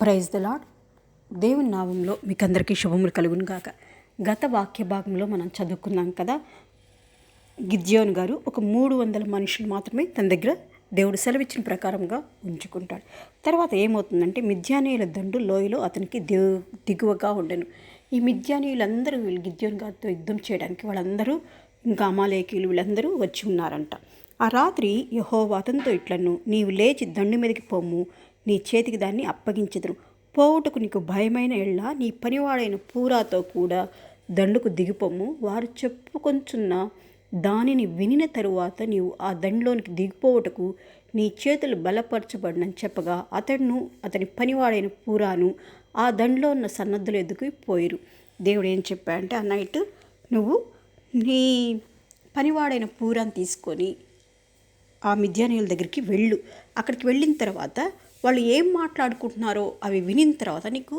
Praise the lord దేవుని నామంలో మీకు అందరికీ శుభములు కలుగును గాక. గత వాక్య భాగంలో మనం చదువుకున్నాం కదా గిద్యోన్ గారు ఒక మూడు వందల మనుషులు మాత్రమే తన దగ్గర దేవుడు సెలవిచ్చిన ప్రకారంగా ఉంచుకుంటాడు. తర్వాత ఏమవుతుందంటే మిథ్యానీయుల దండు లోయలో అతనికి దిగు దిగువగా ఉండను. ఈ మిథ్యానీయులందరూ వీళ్ళు గిద్యోన్ గారితో యుద్ధం చేయడానికి వాళ్ళందరూ ఇంకా అమాలేకీలు వీళ్ళందరూ వచ్చి ఉన్నారంట. ఆ రాత్రి యహోవా అతనితో ఇట్లను నీవు లేచి దండు మీదకి పోము నీ చేతికి దాన్ని అప్పగించెదను పోవుటకు నీకు భయమైన ఎళ్ళ నీ పనివాడైన పూరాతో కూడా దండుకు దిగిపోము వారు చెప్పుకొంచున్న దానిని వినిన తరువాత నీవు ఆ దండలోనికి దిగిపోవుటకు నీ చేతులు బలపరచబడినని చెప్పగా అతడును అతని పనివాడైన పూరాను ఆ దండ్లో ఉన్న సన్నద్ధులు ఎదుగు పోయిరు. దేవుడు ఏం చెప్పాడంటే ఆ నైట్ నువ్వు నీ పనివాడైన పూరాన్ని తీసుకొని ఆ మిద్యానీయుల దగ్గరికి వెళ్ళు. అక్కడికి వెళ్ళిన తర్వాత వాళ్ళు ఏం మాట్లాడుకుంటున్నారో అవి వినిన తర్వాత నీకు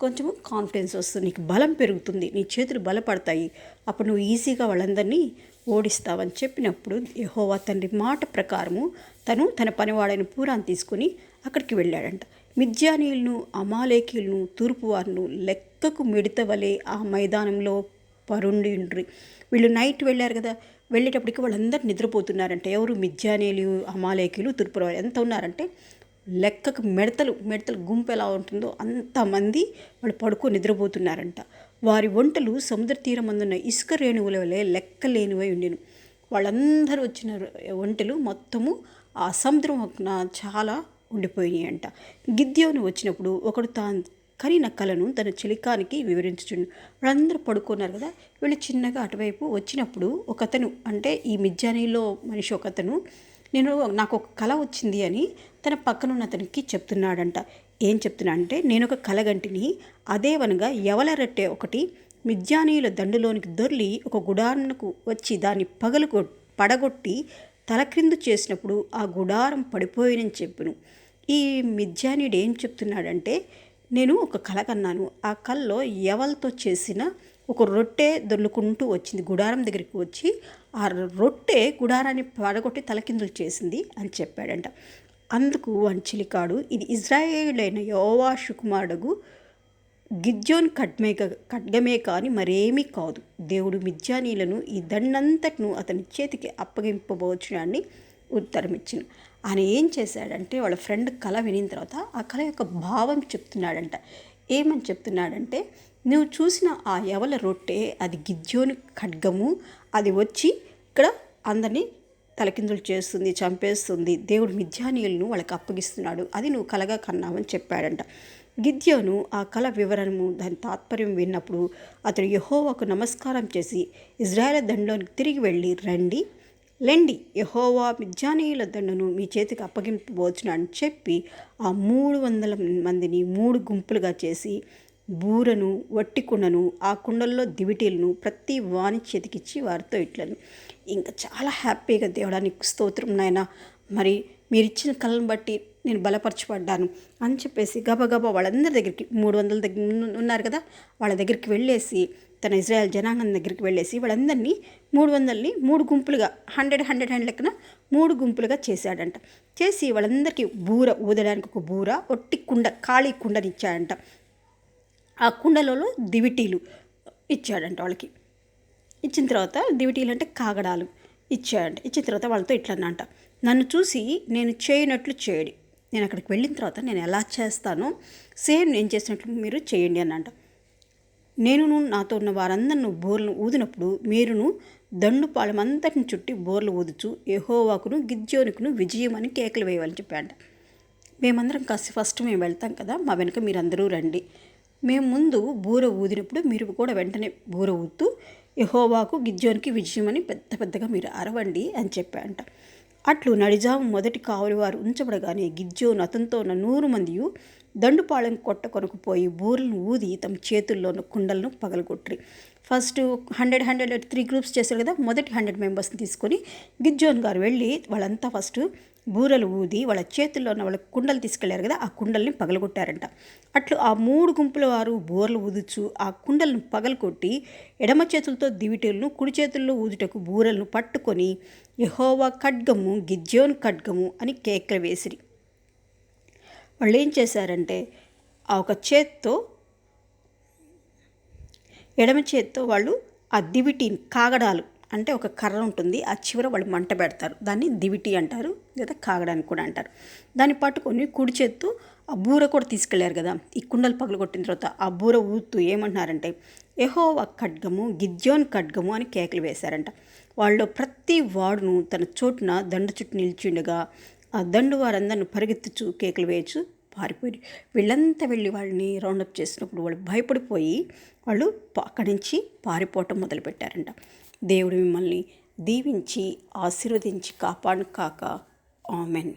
కొంచెం కాన్ఫిడెన్స్ వస్తుంది నీకు బలం పెరుగుతుంది నీ చేతులు బలపడతాయి. అప్పుడు నువ్వు ఈజీగా వాళ్ళందరినీ ఓడిస్తావని చెప్పినప్పుడు యహోవా తండ్రి మాట ప్రకారము తను తన పనివాడైన పూరాన్ని తీసుకుని అక్కడికి వెళ్ళాడంట. మిథ్యానీయులను అమాలేకీలను తూర్పువారును లెక్కకు మిడతవలే ఆ మైదానంలో పరుండి ఉండ్రి వీళ్ళు నైట్ వెళ్ళారు కదా వెళ్ళేటప్పటికి వాళ్ళందరూ నిద్రపోతున్నారంట. ఎవరు? మిథ్యానేలు అమాలేకీలు తూర్పువారు ఎంత ఉన్నారంటే లెక్కకు మిడతలు మిడతలు గుంపు ఎలా ఉంటుందో అంతమంది వాళ్ళు పడుకో నిద్రపోతున్నారంట. వారి వంటలు సముద్ర తీరం అందున్న ఇసుక రేణువుల వలె లెక్కలేనివై ఉండేను. వాళ్ళందరూ వచ్చిన వంటలు మొత్తము ఆ సముద్రం చాలా ఉండిపోయినాయి అంట గిద్యోను వచ్చినప్పుడు ఒకడు తాను కరిన కలను తన చిలికానికి వివరించుచుండు. వాళ్ళందరూ పడుకున్నారు కదా వీళ్ళు చిన్నగా అటువైపు వచ్చినప్పుడు ఒకతను అంటే ఈ మిజ్జానీలో మనిషి ఒకతను నేను నాకు ఒక కళ వచ్చింది అని తన పక్కనున్న అతనికి చెప్తున్నాడంట. ఏం చెప్తున్నా అంటే నేను ఒక కలగంటిని అదేవనగా ఎవల ఒకటి మిజ్జానీయుల దండులోనికి దొర్లి ఒక గుడారంకు వచ్చి దాన్ని పగలు పడగొట్టి తలక్రిందు చేసినప్పుడు ఆ గుడారం పడిపోయినని చెప్పును. ఈ మిథ్యానీయుడు ఏం చెప్తున్నాడంటే నేను ఒక కళ కన్నాను. ఆ కల్లో ఎవలతో చేసిన ఒక రొట్టె దొర్లుకుంటూ వచ్చింది. గుడారం దగ్గరికి వచ్చి ఆ రొట్టె గుడారాన్ని పడగొట్టి తలకిందులు చేసింది అని చెప్పాడంట. అందుకు అంచిలికాడు ఇది ఇజ్రాయేలైన యోవా కుమారుడు గిజ్జోన్ ఖడ్మే ఖడ్గమే కాని మరేమీ కాదు. దేవుడు మిథ్యానీలను ఈ దండంతటిను అతని చేతికి అప్పగింపబోచడాన్ని ఉత్తరమిచ్చిన. ఆయన ఏం చేశాడంటే వాళ్ళ ఫ్రెండ్ కళ వినిన తర్వాత ఆ కళ యొక్క భావం చెప్తున్నాడంట. ఏమని చెప్తున్నాడంటే నువ్వు చూసిన ఆ ఎవల రొట్టె అది గిద్యోని ఖడ్గము అది వచ్చి ఇక్కడ అందరినీ తలకిందులు చేస్తుంది చంపేస్తుంది. దేవుడు మిథ్యానీయులను వాళ్ళకి అప్పగిస్తున్నాడు. అది నువ్వు కలగా కన్నావని చెప్పాడంట. గిద్యోను ఆ కళ వివరణము దాని తాత్పర్యం విన్నప్పుడు అతడు యహోవాకు నమస్కారం చేసి ఇజ్రాయెల్ దండలోనికి తిరిగి వెళ్ళి రండి లెండి. యహోవా మిజ్జానీయుల దండను మీ చేతికి అప్పగింపబోచున అని చెప్పి ఆ మూడు వందల మందిని మూడు గుంపులుగా చేసి బూరను వట్టి కుండను ఆ కుండల్లో దివిటీలను ప్రతి వాని చేతికిచ్చి వారితో ఇట్లను. ఇంకా చాలా హ్యాపీగా దేవుడానికి స్తోత్రం నాయన. మరి మీరు ఇచ్చిన కళ్ళను బట్టి నేను బలపరచబడ్డాను అని చెప్పేసి గబగబా వాళ్ళందరి దగ్గరికి మూడు వందల దగ్గర ఉన్నారు కదా వాళ్ళ దగ్గరికి వెళ్ళేసి తన ఇజ్రాయెల్ జనాంగం దగ్గరికి వెళ్ళేసి వాళ్ళందరినీ మూడు వందలని మూడు గుంపులుగా హండ్రెడ్ హండ్రెడ్ హండ్రెడ్ లెక్కన మూడు గుంపులుగా చేశాడంట. చేసి వాళ్ళందరికీ బూర ఊదడానికి ఒక బూర ఒట్టి కుండ ఖాళీ కుండని ఇచ్చాడంట. ఆ కుండలలో దివిటీలు ఇచ్చాడంట వాళ్ళకి. ఇచ్చిన తర్వాత దివిటీలు అంటే కాగడాలు ఇచ్చాడంట. ఇచ్చిన తర్వాత వాళ్ళతో ఇట్లా అంట నన్ను చూసి నేను చేయనట్లు చేయడి. నేను అక్కడికి వెళ్ళిన తర్వాత నేను ఎలా చేస్తానో సేమ్ నేను చేసినట్లు మీరు చేయండి అన్నంట నేనును నాతో ఉన్న వారందరిని బోర్లను ఊదినప్పుడు మీరును దండుపాలెం అంతటిని చుట్టి బోర్లు ఊదుచు యహోవాకును గిద్యోనికును విజయం అని కేకలు వేయాలని చెప్పాడ మేమందరం కాస్త ఫస్ట్ మేము వెళ్తాం కదా మా వెనుక మీరందరూ రండి. మేము ముందు బూర ఊదినప్పుడు మీరు కూడా వెంటనే బూర ఊదుతూ యహోవాకు గిజ్జోనికి విజయం అని పెద్ద పెద్దగా మీరు అరవండి అని చెప్పాడంట అట్లు నడిజాము మొదటి కావలి వారు ఉంచబడగానే గిజ్జోను అతనితో ఉన్న నూరు మందియు దండుపాళెం కొట్ట కొనుకుపోయి బూరలను ఊది తమ చేతుల్లో ఉన్న కుండలను పగలగొట్టి first hundred hundred three groups చేశారు కదా మొదటి హండ్రెడ్ మెంబర్స్ని తీసుకొని గిజ్జోన్ గారు వెళ్ళి వాళ్ళంతా ఫస్ట్ బూరలు ఊది వాళ్ళ చేతుల్లో ఉన్న వాళ్ళ కుండలు తీసుకెళ్ళారు కదా ఆ కుండల్ని పగలగొట్టారంట. అట్లు ఆ మూడు గుంపుల వారు బూరలు ఊదుచు ఆ కుండలను పగలగొట్టి ఎడమ చేతులతో దివిటీలను కుడి చేతుల్లో ఊదుటకు బూరలను పట్టుకొని యహోవా ఖడ్గము గిజ్జోన్ ఖడ్గము అని కేకలు వేసిరి. వాళ్ళు ఏం చేశారంటే ఆ ఒక చేత్తో ఎడమ చేత్తో వాళ్ళు ఆ దివిటీని కాగడాలు అంటే ఒక కర్ర ఉంటుంది ఆ చివర వాళ్ళు మంట పెడతారు. దాన్ని దివిటి అంటారు లేదా కాగడానికి కూడా అంటారు. దాన్ని పట్టుకొని కుడి చేత్తో ఆ బూర కూడా తీసుకెళ్ళారు కదా. ఈ కుండలు పగలు కొట్టిన తర్వాత ఆ బూర ఊతూ ఏమంటున్నారంటే ఎహోవా ఖడ్గము గిద్యోన్ ఖడ్గము అని కేకలు వేశారంట. వాళ్ళు ప్రతి వాడును తన చోటున దండ చుట్టూ నిల్చుండగా ఆ దండు వారందరిని పరిగెత్తుచు కేకలు వేయచ్చు పారిపోయి వీళ్ళంతా వెళ్ళి వాళ్ళని రౌండప్ చేసినప్పుడు వాళ్ళు భయపడిపోయి వాళ్ళు అక్కడి నుంచి పారిపోవటం మొదలుపెట్టారంట. దేవుడు మిమ్మల్ని దీవించి ఆశీర్వదించి కాపాడు కాక. ఆమెన్.